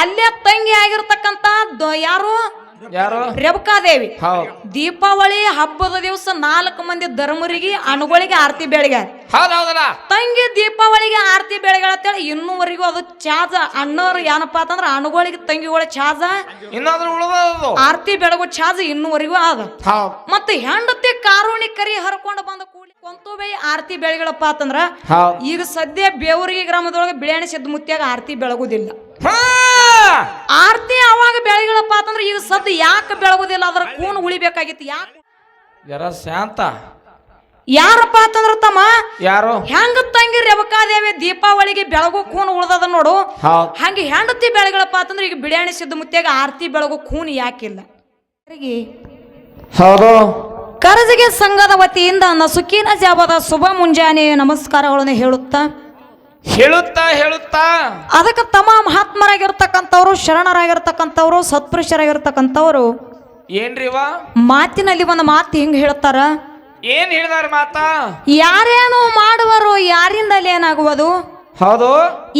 ಅಲ್ಲೇ ತಂಗಿ ಆಗಿರ್ತಕ್ಕಂತ ದ- ಯಾರು? ಯಾರು? ರೇವಕಾದೇವಿ ಹೌದು. ದೀಪಾವಳಿ ಹಬ್ಬದ ದಿವಸ ನಾಲ್ಕು ಮಂದಿ ಧರ್ಮರಿಗೆ ಅಣುಗಳಿಗೆ ಆರತಿ ಹೌದ್ ಹೌದಲ್ಲ? ತಂಗಿ ದೀಪಾವಳಿಗೆ ಆರತಿ ಬೆಳಗ್ಗೆ ಇನ್ನೂವರೆಗೂ ಅದು ಚಾಜ ಅಣ್ಣವ್ರು ಏನಪ್ಪಾ ಅಂತಂದ್ರ ಅಣುಗಳಿಗೆ ತಂಗಿಗಳ ಚಾಜ ಇನ್ನಾದ್ರೂ ಉಳಿದದು ಆರತಿ ಬೆಳಗು ಚಾಜ ಇನ್ನೂವರೆಗೂ ಅದ ಹೌದ್. ಮತ್ತೆ ಹೆಂಡತಿ ಕಾರುಣಿ ಕರಿ ಹರ್ಕೊಂಡು ಬಂದ ಕೂಡಿ ಕೊಂತುಬೈ ಆರತಿ ಬೆಳಗಳಪ್ಪ ಅಂತಂದ್ರ ಹೌದ್. ಈಗ ಸದ್ಯ ಬೇವರಿಗೆ ಗ್ರಾಮದೊಳಗೆ ಬಿಳಿಯಾಣಿ ಸಿದ್ದ ಮುತ್ಯಾಗ ಆರತಿ ಬೆಳಗುದಿಲ್ಲ. ಹಾ! ಆರತಿ ಅವಾಗ ಬೆಳಗಳಪ್ಪ ಅಂತಂದ್ರೆ ಈಗ ಸದ್ದು ಯಾಕೆ ಬೆಳಗುದಿಲ್ಲ? ಅದರ ಕೂನ್ ಉಳಿಬೇಕಾಗಿತ್ತು. ಯಾಕೆ? ಜರ ಶಾಂತ? ಯಾರಪ್ಪ ಅಂತಂದ್ರ ತಮ್ಮ? ಯಾರು? ಹೆಂಗ ತಂಗಿ ರೇವಕಾದೇವಿ ದೀಪಾವಳಿಗೆ ಬೆಳಗು ಕೂನ್ ಉಳ್ದದ ನೋಡು. ಹೌದ್. ಹಂಗೆ ಹೆಂಡತಿ ಬೆಳಗಳಪ್ಪ ಅಂತಂದ್ರೆ ಈಗ ಬಿಳಿಯಾಣಿ ಸಿದ್ಧ ಮುತ್ಯಾಗ ಆರತಿ ಬೆಳಗು ಕೂನ್ ಯಾಕಿಲ್ಲ. ಹೌದು. ಕರಜಿಗೆ ಸಂಘದ ವತಿಯಿಂದ ನಸುಕಿನ ಜಾವದ ಶುಭ ಮುಂಜಾನೆ ನಮಸ್ಕಾರಗಳನ್ನು ಹೇಳುತ್ತಾ ಹೇಳುತ್ತಾ ಹೇಳುತ್ತಾ ಅದಕ್ಕೆ ತಮ್ಮ ಮಹಾತ್ಮರಾಗಿರ್ತಕ್ಕಂಥವ್ರು ಶರಣರಾಗಿರ್ತಕ್ಕಂಥವ್ರು ಸತ್ಪುರುಷರಾಗಿರ್ತಕ್ಕಂಥವ್ರು ಏನ್ರಿವ? ಮಾತಿನಲ್ಲಿ ಒಂದು ಮಾತು ಹಿಂಗೆ ಹೇಳ್ತಾರ? ಏನ್ ಹೇಳಿದಾರ ಮಾತಾ? ಯಾರೇನು ಮಾಡುವರು ಯಾರಿಂದಲೇ ಏನಾಗುವುದು? ಹೌದು.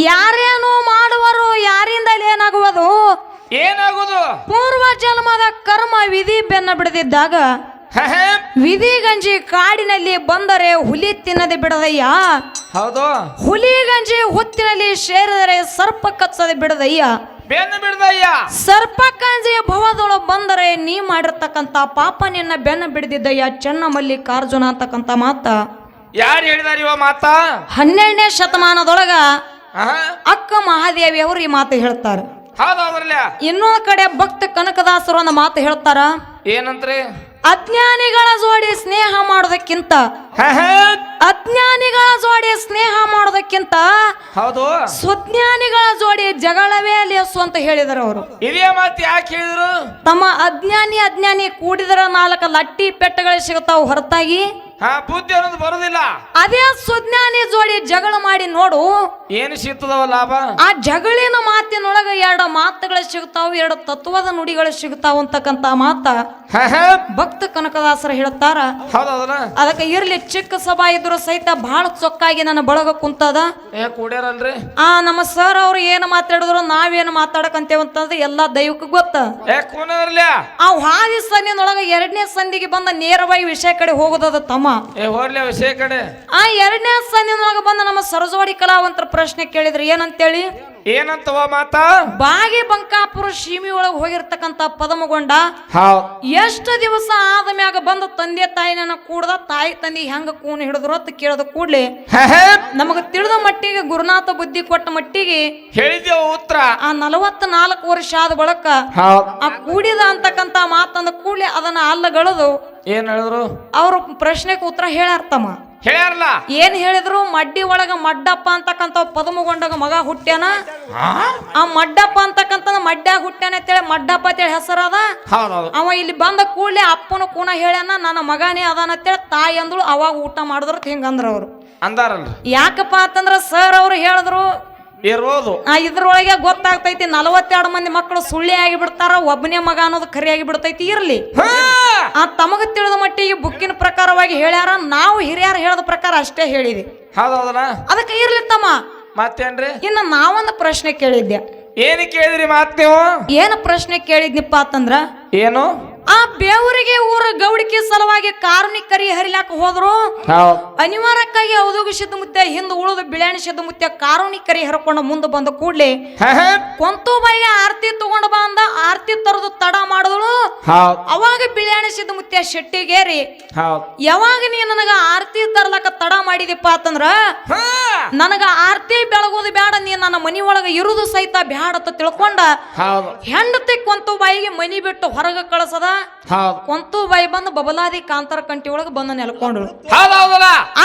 ಯಾರೇನು ಮಾಡುವರು ಯಾರಿಂದಲೇ ಏನಾಗುವುದು? ಏನಾಗುವುದು? ಪೂರ್ವ ಜನ್ಮದ ಕರ್ಮ ವಿಧಿ ಬೆನ್ನ ಬಿಡದಿದ್ದಾಗ ಹಹೆ. ವಿಧಿ ಗಂಜಿ ಕಾಡಿನಲ್ಲಿ ಬಂದರೆ ಹುಲಿ ತಿನ್ನದೆ ಬಿಡದಯ್ಯ. ಹೌದು. ಹುಲಿ ಗಂಜಿ ಹೊತ್ತಿನಲ್ಲಿ ಸೇರಿದರೆ ಸರ್ಪ ಕಚ್ಚದೆ ಬಿಡದಯ್ಯ. ಬೆನ್ನು ಬಿಡದಯ್ಯ. ಸರ್ಪ ಕಂಜಿ ಭವದೊಳು ಬಂದರೆ ನೀ ಮಾಡಿರ್ತಕ್ಕಂತ ಪಾಪ ನಿನ್ನ ಬೆನ್ನ ಬಿಡದಿದ್ದಯ್ಯ ಚೆನ್ನ ಮಲ್ಲಿಕಾರ್ಜುನ ಅಂತಕ್ಕಂತ ಮಾತ. ಯಾರು ಹೇಳಿದಾರ ಇವ ಮಾತಾ? ಹನ್ನೆರಡನೇ ಶತಮಾನದೊಳಗ ಅಕ್ಕ ಮಹಾದೇವಿ ಅವರು ಈ ಮಾತು ಹೇಳ್ತಾರೆ. ಹೌದು ಇನ್ನೊಂದು ಕಡೆ ಭಕ್ತ ಕನಕದಾಸರು ಒಂದು ಮಾತು ಹೇಳ್ತಾರ. ಏನಂತ್ರಿ? ಅಜ್ಞಾನಿಗಳ ಜೋಡಿ ಸ್ನೇಹ ಮಾಡೋದಕ್ಕಿಂತ. ಅಜ್ಞಾನಿಗಳ ಜೋಡಿ ಸ್ನೇಹ ಮಾಡೋದಕ್ಕಿಂತ ಹೌದು. ಸುಜ್ಞಾನಿಗಳ ಜೋಡಿ ಜಗಳವೇ ಲೇಸು ಅಂತ ಹೇಳಿದರು ಅವರು. ಇದೇ ಮಾತು ಯಾಕೆ ಹೇಳಿದ್ರು? ತಮ್ಮ ಅಜ್ಞಾನಿ ಅಜ್ಞಾನಿ ಕೂಡಿದರ ನಾಲ್ಕು ಲಟ್ಟಿ ಪೆಟ್ಟಗಳು ಸಿಗುತ್ತಾವು ಹೊರತಾಗಿ. ಬುದ್ಧಿ ಅನ್ನೋದು ಬರೋದಿಲ್ಲ. ಅದೇ ಸುಜ್ಞಾನಿ ಜೋಡಿ ಜಗಳ ಮಾಡಿ ನೋಡು ಏನು ಸಿಗ್ತದವ ಲಾಭ? ಆ ಜಗಳಿನ ಮಾತಿನೊಳಗ ಎರಡು ಮಾತುಗಳು ಸಿಗ್ತಾವ ಎರಡು ತತ್ವದ ನುಡಿಗಳು ಸಿಗ್ತಾವ ಅಂತಕ್ಕಂತ ಮಾತ. ಭಕ್ತ ಕನಕದಾಸರ ಹೇಳ್ತಾರ. ಅದಕ್ಕೆ ಇರ್ಲಿ ಚಿಕ್ಕ ಸಭಾ ಇದ್ರು ಸಹಿತ ಬಹಳ ಚೊಕ್ಕಾಗಿ ನನ್ನ ಬಳಗ ಕುಂತದ. ಕೂಡ್ಯಾರಲ್ರಿ? ಆ ನಮ್ಮ ಸರ್ ಅವ್ರು ಏನ್ ಮಾತಾಡಿದ್ರು ನಾವೇನು ಮಾತಾಡಕಂತೇವ ಅಂತಂದ್ರೆ ಎಲ್ಲಾ ದೈವಕ್ಕೆ ಗೊತ್ತ. ಆ ಹಾದಿ ಸನ್ನಿನೊಳಗ ಎರಡನೇ ಸಂದಿಗೆ ಬಂದ ನೇರವಾಗಿ ವಿಷಯ ಕಡೆ ಹೋಗೋದದ ತಮ್ಮ. ವಿಷಯ ಕಡೆ. ಆ ಎರಡನೇ ಸಂದಿನೊಳಗ ಬಂದ ನಮ್ಮ ಸರಜವಾಡಿ ಕಲಾವಂತರ ಪ್ರಶ್ನೆ ಕೇಳಿದ್ರೆ ಏನಂತೇಳಿ? ಏನಂತವ ಮಾತಾ? ಬಾಗಿ ಬಂಕಾಪುರ ಸೀಮಿ ಒಳಗೆ ಹೋಗಿರ್ತಕ್ಕಂತ ಪದಮಗೊಂಡ ಎಷ್ಟು ದಿವಸ ಆದ ಮ್ಯಾಗ ಬಂದ ತಂದೆ ತಾಯಿನ ಕೂಡದ ತಾಯಿ ತಂದೆ ಹೆಂಗ ಕೂನ್ ಹಿಡಿದ್ರು ಅಂತ ಕೇಳದ ಕೂಡ್ಲಿ. ನಮಗ ತಿಳಿದ ಮಟ್ಟಿಗೆ ಗುರುನಾಥ ಬುದ್ಧಿ ಕೊಟ್ಟ ಮಟ್ಟಿಗೆ ಹೇಳಿದ ಉತ್ತರ? ಆ ನಲವತ್ತ ನಾಲ್ಕು ವರ್ಷ ಆದ ಬಳಕ ಆ ಕೂಡಿದ ಅಂತಕ್ಕಂತ ಮಾತಂದ ಕೂಡ್ಲಿ ಅದನ್ನ ಅಲ್ಲಗಳದು. ಏನ್ ಹೇಳಿದ್ರು? ಅವ್ರ ಪ್ರಶ್ನೆಗೆ ಉತ್ತರ ಹೇಳ್ಯಾರ್ತಮ್ಮ ಹೇಳ್ಯಾರಲ್ಲ? ಏನ್ ಹೇಳಿದ್ರು? ಮಡ್ಡಿ ಒಳಗ ಮಡ್ಡಪ್ಪ ಅಂತಕ್ಕಂತ ಪದಮಗೊಂಡಾಗ ಮಗ ಹುಟ್ಟ್ಯಾನ? ಆ? ಮಡ್ಡಪ್ಪ ಅಂತಕ್ಕಂತ ಮಡ್ಡ್ಯಾಗ ಹುಟ್ಟ್ಯಾನ ಅಂತೇಳಿ ಮಡ್ಡಪ್ಪ ಅಂತೇಳಿ ಹೆಸರದ ಅವ ಇಲ್ಲಿ ಬಂದ ಕೂಡಲೇ ಅಪ್ಪನ ಕೂನ ಹೇಳ್ಯಾನ ನನ್ನ ಮಗನೇ ಅದಾನ ಅಂತೇಳಿ ತಾಯಿ ಅಂದಳು. ಅವಾಗ ಊಟ ಮಾಡಿದ್ರು. ಹಿಂಗಂದ್ರ ಅವರು. ಯಾಕಪ್ಪ ಅಂತಂದ್ರ ಸರ್ ಅವ್ರು ಹೇಳಿದ್ರು ಇರೋದು. ಆ ಇದ್ರೊಳಗೆ ಗೊತ್ತಾಗ್ತೈತಿ ನಲವತ್ತೆರಡು ಮಂದಿ ಮಕ್ಕಳು ಸುಳ್ಳಿ ಆಗಿ ಬಿಡ್ತಾರ ಒಬ್ಬನೇ ಮಗ ಅನ್ನೋದು ಖರಿಯಾಗಿ ಬಿಡ್ತೈತಿ ಇರ್ಲಿ. ಆ ತಮಗ ತಿಳಿದ ಮಟ್ಟಿಗೆ ಬುಕ್ಕಿನ ಪ್ರಕಾರವಾಗಿ ಹೇಳ್ಯಾರ ನಾವು ಹಿರಿಯರು ಹೇಳದ ಪ್ರಕಾರ ಅಷ್ಟೇ ಹೇಳಿದೆ. ಅದಕ್ಕೆ ಇರ್ಲಿ ತಮ್ಮ. ಮತ್ತೇನ್ರಿ? ಇನ್ನು ನಾವೊಂದು ಪ್ರಶ್ನೆ ಕೇಳಿದ್ದೆ. ಏನ್ ಕೇಳಿದ್ರಿ ಮಾತ್ ನೀವು? ಏನು ಪ್ರಶ್ನೆ ಕೇಳಿದ್ನಿಪ್ಪ ಅಂತಂದ್ರ? ಏನು? ಆ ಬೇವರಿಗೆ ಊರ ಗೌಡಿಕೆ ಸಲುವಾಗಿ ಕಾರುಣಿಕರಿ ಹರಿಲಾಕ ಹೋದ್ರು. ಹೌದ್. ಅನಿವಾರ್ಯಕ್ಕಾಗಿ ಅವಧೋಗ ಸಿದ್ಧ ಮುತ್ಯ ಹಿಂದೆ ಉಳಿದು ಬಿಳ್ಯಾಣಿ ಮುತ್ತೆ ಕಾರುಣಿಕರಿ ಹರ್ಕೊಂಡು ಮುಂದೆ ಬಂದ ಕೂಡ್ಲಿ. ಕೊಂತು ಬಾಯಿಗೆ ಆರತಿ ತಗೊಂಡು ಬಂದ ಆರತಿ ತರದು ತಡ ಮಾಡಿದಳು ಹೌದ್ ಅವಾಗ ಬಿಳಿಯಾಣ ಸಿದ್ಧ ಮುತ್ಯ ಶೆಟ್ಟಿಗೇರಿ ಹೌದ್ ಯಾವಾಗ ನೀ ನನಗ ಆರತಿ ತರ್ಲಕ ತಡ ಮಾಡಿದಿಪ್ಪ ಅಂತಂದ್ರ. ನನಗ ಆರತಿ ಬೆಳಗೋದು ಬೇಡ ನೀ ನನ್ನ ಮನಿ ಒಳಗ ಇರುದು ಸಹಿತ ಬ್ಯಾಡ ಅಂತ ತಿಳ್ಕೊಂಡ ಹೌದ್ ಹೆಂಡತಿ ಕೊಂತು ಬಾಯಿಗೆ ಮನಿ ಬಿಟ್ಟು ಹೊರಗ ಕಳಸದ ಹೌದ್ ಕೊಂತು ಬಾಯಿ ಬಂದು ಬಬಲಾದಿ ಕಾಂತರ ಕಂಟಿ ಒಳಗ ಬಂದು ನೆಲ್ಕೊಂಡ್ರು ಹೌದ್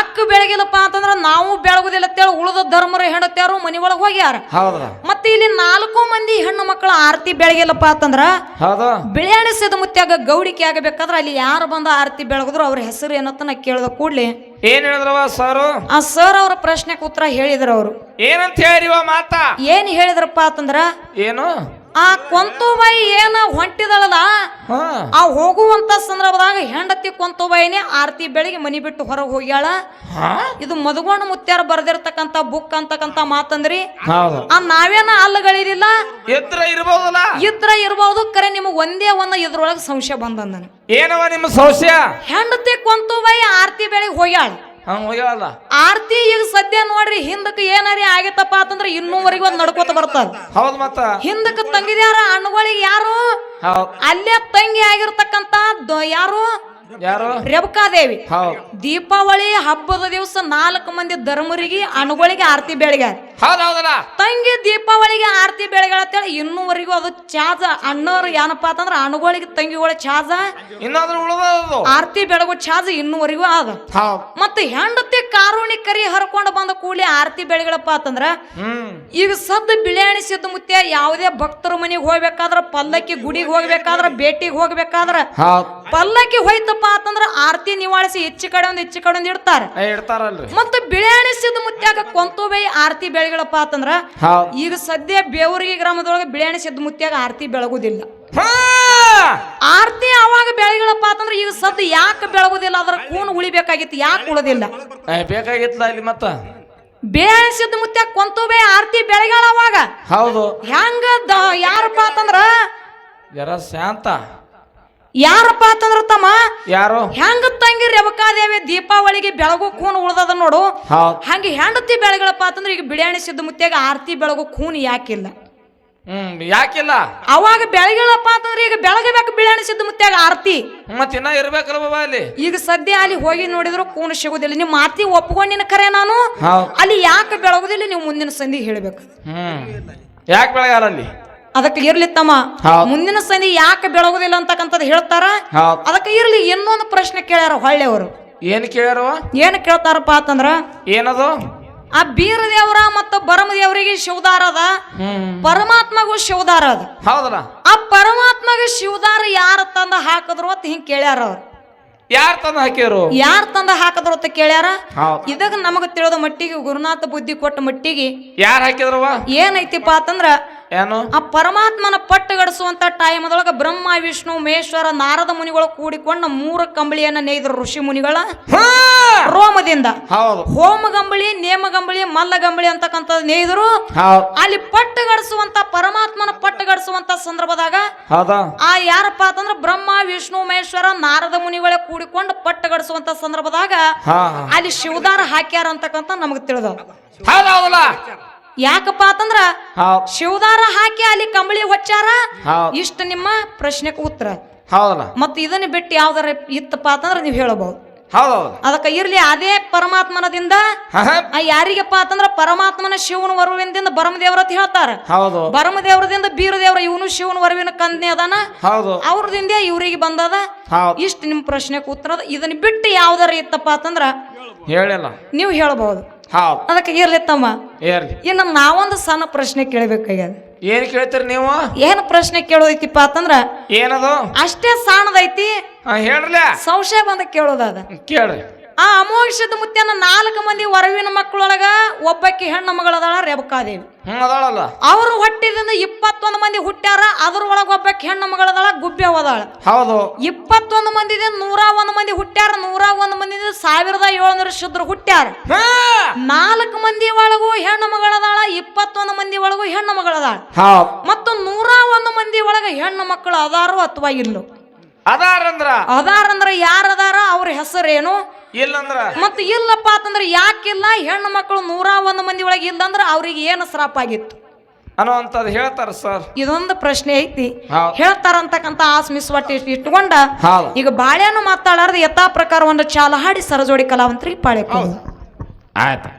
ಅಕ್ಕ ಬೆಳಗಿಲ್ಲಪ್ಪ ಅಂತಂದ್ರ ನಾವು ಬೆಳಗುದಿಲ್ಲ ಅಂತೇಳಿ ಉಳಿದ ಧರ್ಮರ ಹೆಂಡತಿಯಾರು ಮನಿ ಒಳಗ ಹೋಗ್ಯಾರ. ಹೌದ್ರ ಮತ್ತೆ ಇಲ್ಲಿ ನಾಲ್ಕು ಮಂದಿ ಹೆಣ್ಣು ಮಕ್ಕಳ ಆರತಿ ಬೆಳಗಿಲ್ಲಪ್ಪ ಅಂತಂದ್ರ ಹೌದು ಬಿಳಿಯಾಣಿ ಸಿದ ಮುತ್ಯಾಗ ಗೌಡಿಕೆ ಆಗಬೇಕಾದ್ರೆ ಅಲ್ಲಿ ಯಾರು ಬಂದ ಆರತಿ ಬೆಳಗಿದ್ರು ಅವ್ರ ಹೆಸರು ಏನಂತ ನಾ ಕೇಳ್ದ ಕೂಡ್ಲಿ. ಏನ್ ಹೇಳಿದ್ರವ ಸರ್? ಆ ಸರ್ ಅವ್ರ ಪ್ರಶ್ನೆಗೆ ಉತ್ತರ ಹೇಳಿದ್ರು ಅವರು. ಏನಂತ ಹೇಳಿವ ಮಾತಾ? ಏನ್ ಹೇಳಿದ್ರಪ್ಪ ಅಂತಂದ್ರ ಏನು? ಆ ಕೊಂತುಬಾಯಿ ಏನ ಹೊಂಟಿದಳಲ್ಲ ಆ ಹೋಗುವಂತ ಸಂದರ್ಭದಾಗ ಹೆಂಡತಿ ಕೊಂತುಬಾಯಿನೇ ಆರತಿ ಬೆಳಿಗ್ಗೆ ಮನಿ ಬಿಟ್ಟು ಹೊರಗೆ ಹೋಗ್ಯಾಳ. ಇದು ಮಧುಗೊಂಡ ಮುತ್ಯಾರ ಬರ್ದಿರ್ತಕ್ಕಂತ ಬುಕ್ ಅಂತಕ್ಕಂತ ಮಾತಂದ್ರಿ. ಹೌದು. ಆ ನಾವೇನ ಅಲ್ಲಗಳಿದಿಲ್ಲ? ಇರ್ಬೋದಲ್ಲ? ಇದ್ರ ಇರ್ಬೋದು ಕರೆ ನಿಮಗೆ ಒಂದೇ ಒಂದ ಇದ್ರೊಳಗ ಸಂಶಯ ಬಂದ ಏನವ ನಿಮ್ಮ ಸಂಶಯ? ಹೆಂಡತಿ ಕೊಂತುಬಾಯಿ ಆರತಿ ಬೆಳಿಗ್ಗೆ ಹೋಗ್ಯಾಳ. ಹಂಗ ಹೋಗ್ಯಾವಲ್ಲ ಆರತಿ ಈಗ ಸದ್ಯ ನೋಡ್ರಿ ಹಿಂದಕ್ಕೆ ಏನಾರಿ ಆಗೈತಪ್ಪ ಅಂತಂದ್ರೆ ಇನ್ನೂವರೆಗೂ ಒಂದ್ ನಡ್ಕೋತ ಬರ್ತಾರ. ಹೌದ್ ಮತ್ತ. ಹಿಂದಕ್ಕೆ ತಂಗಿದ್ಯಾರ ಅಣ್ಣಗಳಿಗೆ ಯಾರು? ಅಲ್ಲೇ ತಂಗಿ ಆಗಿರ್ತಕ್ಕಂತ ಯಾರು? ಯಾರು? ರೇವಕಾದೇವಿ ಹೌದು. ದೀಪಾವಳಿ ಹಬ್ಬದ ದಿವಸ ನಾಲ್ಕು ಮಂದಿ ಧರ್ಮರಿಗೆ ಅಣುಗಳಿಗೆ ಆರತಿ ಬೆಳಗ್ಯಾರ ಹೌದ್ ಹೌದಲ್ಲ ತಂಗಿ ದೀಪಾವಳಿಗೆ ಆರತಿ ಬೆಳಗ್ಯಾಳ ಇನ್ನುವರೆಗೂ ಅದು ಚಾಜ ಅಣ್ಣವ್ರು ಏನಪ್ಪಾ ಅಂತಂದ್ರ ಅಣ್ಣಗಳಿಗೆ ತಂಗಿಗಳ ಚಾಜ ಇನ್ನಾದ್ರೂ ಉಳ್ದದು ಆರತಿ ಬೆಳಗೋ ಚಾಜ ಇನ್ನೂವರೆಗೂ ಅದ ಮತ್ತೆ ಹೆಂಡತಿ ಕಾರುಣಿ ಕರಿ ಹರ್ಕೊಂಡು ಬಂದ ಕೂಡಲೇ ಆರತಿ ಬೆಳಗಳಪ್ಪ ಅಂತಂದ್ರ ಈಗ ಸದ್ದು ಬಿಳಿಯಾಣಿ ಸಿದ್ಧ ಮುತ್ಯ ಯಾವುದೇ ಭಕ್ತರ ಮನೆಗೆ ಹೋಗ್ಬೇಕಾದ್ರ ಪಲ್ಲಕ್ಕಿ ಗುಡಿಗೆ ಹೋಗ್ಬೇಕಾದ್ರ ಭೇಟಿಗೆ ಹೋಗ್ಬೇಕಾದ್ರ ಪಲ್ಲಕ್ಕಿ ಹೋಯ್ತಪ್ಪ ಅಂತಂದ್ರ ಆರತಿ ನಿವಾಳಿಸಿ ಹೆಚ್ಚು ಕಡೆ ಒಂದು ಹೆಚ್ಚು ಕಡೆ ಒಂದು ಇಡ್ತಾರೆ. ಇಡ್ತಾರಲ್ರಿ. ಮತ್ತೆ ಬಿಳಿಯಾಣಿ ಸಿದ್ಧ ಮುತ್ಯಾಗ ಕೊಂತುಬೈ ಆರತಿ ಬೆಳಗಳಪ್ಪ ಅಂತಂದ್ರ ಈಗ ಸದ್ಯ ಬೇವರಿಗೆ ಗ್ರಾಮದೊಳಗೆ ಬಿಳಿಯಾಣಿ ಸಿದ್ಧ ಮುತ್ಯಾಗ ಆರತಿ ಬೆಳಗುದಿಲ್ಲ. ಆರತಿ ಅವಾಗ ಬೆಳಗಳಪ್ಪ ಅಂತಂದ್ರ ಈಗ ಸದ್ಯ ಯಾಕೆ ಬೆಳಗುದಿಲ್ಲ? ಅದ್ರ ಕೂನ್ ಉಳಿಬೇಕಾಗಿತ್ತು ಯಾಕೆ ಉಳದಿಲ್ಲ? ಬೇಕಾಗಿತ್ತಲ್ಲ ಇಲ್ಲಿ ಮತ್ತ? ಬೇಳೆ ಸಿದ್ಧ ಮುತ್ಯಾಗ ಕೊಂತುಬೈ ಆರತಿ ಬೆಳಗಳ ಅವಾಗ. ಹೌದು. ಹೆಂಗ ಯಾರಪ್ಪ ಅಂತಂದ್ರ ಜರ ಶಾಂತ? ಯಾರಪ್ಪ ಅಂತಂದ್ರ ತಮ್ಮ? ಯಾರು? ಹೆಂಗ ತಂಗಿ ರೇವಕಾದೇವಿ ದೀಪಾವಳಿಗೆ ಬೆಳಗು ಖೂನ್ ಉಳ್ದದ ನೋಡು. ಹಂಗೆ ಹೆಂಡತಿ ಬೆಳಗಳಪ್ಪ ಅಂತಂದ್ರೆ ಈಗ ಬಿಳಿಯಾಣಿ ಸಿದ್ಧ ಮುತ್ಯಾಗ ಆರತಿ ಬೆಳಗು ಖೂನ್ ಯಾಕಿಲ್ಲ. ಹ್ಮ್ ಯಾಕಿಲ್ಲ? ಅವಾಗ ಬೆಳಗಿಲ್ಲಪ್ಪ ಅಂತಂದ್ರೆ ಈಗ ಬೆಳಗಬೇಕು ಬಿಳಿಯಾಣಿ ಸಿದ್ಧ ಮುತ್ಯಾಗ ಆರತಿ. ಮತ್ತೆ ಇನ್ನ ಇರ್ಬೇಕಲ್ಲ ಬಾಬಾ ಅಲ್ಲಿ? ಈಗ ಸದ್ಯ ಅಲ್ಲಿ ಹೋಗಿ ನೋಡಿದ್ರು ಕೂನ್ ಸಿಗುದಿಲ್ಲ. ನಿಮ್ಮ ಮಾತಿ ಒಪ್ಕೊಂಡಿನ ಖರೆ ನಾನು? ಅಲ್ಲಿ ಯಾಕೆ ಬೆಳಗುದಿಲ್ಲ ನೀವು ಮುಂದಿನ ಸಂಧಿ ಹೇಳ್ಬೇಕು. ಹ್ಮ್ ಯಾಕೆ ಬೆಳಗಾರ ಅಲ್ಲಿ? ಅದಕ್ಕೆ ಇರ್ಲಿ ತಮ್ಮ. ಮುಂದಿನ ಸಂಧಿ ಯಾಕೆ ಬೆಳಗುದಿಲ್ಲ ಅಂತಕ್ಕಂಥದ್ದು ಹೇಳ್ತಾರ? ಅದಕ್ಕೆ ಇರ್ಲಿ ಇನ್ನೊಂದು ಪ್ರಶ್ನೆ ಕೇಳ್ಯಾರ ಹೊಳ್ಳೆಯವರು. ಏನ್ ಕೇಳ್ಯಾರ ಏನ್ ಕೇಳ್ತಾರಪ್ಪ ಅಂತಂದ್ರ? ಏನದು? ಆ ಬೀರದೇವರ ಮತ್ತು ಬರಮ ದೇವರಿಗೆ ಶಿವದಾರ ಅದ. ಪರಮಾತ್ಮಗೂ ಶಿವದಾರ ಅದ. ಹೌದಲ್ಲ? ಆ ಪರಮಾತ್ಮಗ ಶಿವದಾರ ಯಾರ ತಂದ ಹಾಕಿದ್ರು ಅಂತ ಹಿಂಗ್ ಕೇಳ್ಯಾರ ಅವ್ರು. ಯಾರ ತಂದ ಹಾಕ್ಯಾರ? ಯಾರ ತಂದ ಹಾಕಿದ್ರು ಅಂತ ಕೇಳ್ಯಾರ? ಇದಕ್ಕೆ ನಮಗ ತಿಳಿದ ಮಟ್ಟಿಗೆ ಗುರುನಾಥ ಬುದ್ಧಿ ಕೊಟ್ಟ ಮಟ್ಟಿಗೆ ಯಾರು ಹಾಕಿದ್ರವ ಏನೈತಿಪ್ಪ ಅಂತಂದ್ರ ಏನು? ಆ ಪರಮಾತ್ಮನ ಪಟ್ಟುಗಡಿಸುವಂತ ಟೈಮದೊಳಗ ಬ್ರಹ್ಮ ವಿಷ್ಣು ಮಹೇಶ್ವರ ನಾರದ ಮುನಿಗಳು ಕೂಡಿಕೊಂಡ ಮೂರು ಕಂಬಳಿಯನ್ನ ನೇಯ್ದ್ರು ಋಷಿ ಮುನಿಗಳ ರೋಮದಿಂದ. ಹೌದು. ಹೋಮ ಗಂಬಳಿ ನೇಮ ಗಂಬಳಿ ಮಲ್ಲ ಗಂಬಳಿ ಅಂತಕ್ಕಂಥದ್ದು ನೇಯ್ದರು. ಅಲ್ಲಿ ಪಟ್ಟಗಡಿಸುವಂತ ಪರಮಾತ್ಮನ ಪಟ್ಟಗಡಿಸುವಂತ ಸಂದರ್ಭದಾಗ ಹೌದಾ? ಆ ಯಾರಪ್ಪ ಅಂತಂದ್ರ ಬ್ರಹ್ಮ ವಿಷ್ಣು ಮಹೇಶ್ವರ ನಾರದ ಮುನಿಗಳೇ ಕೂಡಿಕೊಂಡು ಪಟ್ಟಗಡಿಸುವಂತ ಸಂದರ್ಭದಾಗ. ಅಲ್ಲಿ ಶಿವದಾರ ಹಾಕ್ಯಾರ ಅಂತಕ್ಕಂಥ ನಮಗ್ ತಿಳಿದ ಯಾಕಪ್ಪ ಅಂತಂದ್ರ ಹೌದ್. ಶಿವದಾರ ಹಾಕಿ ಅಲ್ಲಿ ಕಂಬಳಿ ಹೊಚ್ಚಾರ? ಹೌದ್. ಇಷ್ಟ ನಿಮ್ಮ ಪ್ರಶ್ನೆಗೆ ಉತ್ತರ. ಹೌದಲ್ಲ? ಮತ್ ಇದನ್ನ ಬಿಟ್ಟು ಯಾವ್ದಾರ ಇತ್ತಪ್ಪ ಅಂತಂದ್ರ ನೀವು ಹೇಳಬಹುದು. ಹೌದ್ ಅದಕ್ಕೆ ಇರ್ಲಿ ಅದೇ ಪರಮಾತ್ಮನದಿಂದ. ಆ ಯಾರಿಗಪ್ಪ ಅಂತಂದ್ರ ಪರಮಾತ್ಮನ ಶಿವನ ವರವಿನಿಂದ ಬರಮದೇವ್ರ ಅಂತ ಹೇಳ್ತಾರ. ಹೌದು. ಬರಮದೇವ್ರದಿಂದ ಬೀರದೇವ್ರ ಇವನು ಶಿವನ ವರವಿನ ಕಂದ್ನೆ ಅದಾನ. ಹೌದು. ಅವ್ರದಿಂದ ಇವ್ರಿಗೆ ಬಂದದ. ಹೌದ್. ಇಷ್ಟು ನಿಮ್ಮ ಪ್ರಶ್ನೆಗೆ ಉತ್ತರ ಅದ. ಇದನ್ನ ಬಿಟ್ಟು ಯಾವ್ದಾರ ಇತ್ತಪ್ಪ ಅಂತಂದ್ರ ಹೇಳಿಲ್ಲ. ನೀವು ಹೇಳ್ಬಹುದು. ಹೌದ್. ಅದಕ್ಕೆ ಇರ್ಲಿ ತಮ್ಮ. ಏರ್ಲಿ ಇನ್ನು ನಾವೊಂದು ಸಣ್ಣ ಪ್ರಶ್ನೆ ಕೇಳಬೇಕಾಗ್ಯದ. ಏನ್ ಕೇಳ್ತೀರಿ ನೀವು? ಏನು ಪ್ರಶ್ನೆ ಕೇಳೋದೈತಿಪ್ಪ ಅಂತಂದ್ರ ಏನದು? ಅಷ್ಟೇ ಸಣ್ಣದೈತಿ. ಹೇಳ್ರಲ್ಲ ಸಂಶಯ ಬಂದ ಕೇಳೋದದ. ಕೇಳ್ರಿ. ಆ ಅಮೋಘದ ಮುತ್ಯನ ನಾಲ್ಕು ಮಂದಿ ವರವಿನ ಮಕ್ಕಳೊಳಗ ಒಬ್ಬಕ್ಕೆ ಹೆಣ್ಣು ಮಗಳದಾಳ ರೇಬಕಾದೇವಿ ಅದಾಳಲ್ಲ. ಅವರು ಹೊಟ್ಟಿದಿಂದ ಇಪ್ಪತ್ತೊಂದು ಮಂದಿ ಹುಟ್ಟ್ಯಾರ ಅದ್ರೊಳಗ ಒಬ್ಬಕ್ಕೆ ಹೆಣ್ಣು ಮಗಳದಾಳ ಗುಬ್ಬೆ ಹೋದಾಳ. ಹೌದು. ಇಪ್ಪತ್ತೊಂದು ಮಂದಿ ನೂರ ಒಂದು ಮಂದಿ ಹುಟ್ಟ್ಯಾರ ನೂರ ಒಂದು ಮಂದಿ ಸಾವಿರದ ಏಳ್ನೂರ ಶುದ್ರ ಹುಟ್ಟ್ಯಾರ. ನಾಲ್ಕು ಮಂದಿ ಒಳಗೂ ಹೆಣ್ಣು ಮಗಳದಾಳ ಇಪ್ಪತ್ತೊಂದು ಮಂದಿ ಒಳಗೂ ಹೆಣ್ಣು ಮಗಳದಾಳ. ಮತ್ತು ನೂರ ಒಂದು ಮಂದಿ ಒಳಗ ಹೆಣ್ಣು ಮಕ್ಕಳು ಅದಾರು ಅಥವಾ ಇಲ್ಲೋ. ಅದಾರಂದ್ರ? ಅದಾರಂದ್ರ ಯಾರದಾರ ಅವ್ರ ಹೆಸರೇನು? ಇಲ್ಲಂದ್ರ? ಮತ್ತು ಇಲ್ಲಪ್ಪ ಅಂತಂದ್ರೆ ಯಾಕಿಲ್ಲ? ಹೆಣ್ಣು ಮಕ್ಕಳು ನೂರ ಒಂದು ಮಂದಿ ಒಳಗೆ ಇಲ್ಲಂದ್ರ ಅವ್ರಿಗೆ ಏನು ಸ್ರಾಪ್ ಆಗಿತ್ತು? ಅನ್ನುವಂಥದ್ದು ಹೇಳ್ತಾರ ಸರ್. ಇದೊಂದು ಪ್ರಶ್ನೆ ಐತಿ. ಹೇಳ್ತಾರ ಹೇಳ್ತಾರಂತಕ್ಕಂತ ಆಸ್ಮಿಸ್ವಟ್ಟು ಇಷ್ಟು ಇಟ್ಕೊಂಡ ಈಗ ಬಾಳೆಹಣ್ಣು ಮಾತಾಡಾರ್ದು ಯಥಾ ಪ್ರಕಾರ ಒಂದು ಚಾಲ ಹಾಡಿ ಸರಜೋಡಿ ಕಲಾವಂತರಿಗೆ ಪಾಳೆ ಆಯ್ತು.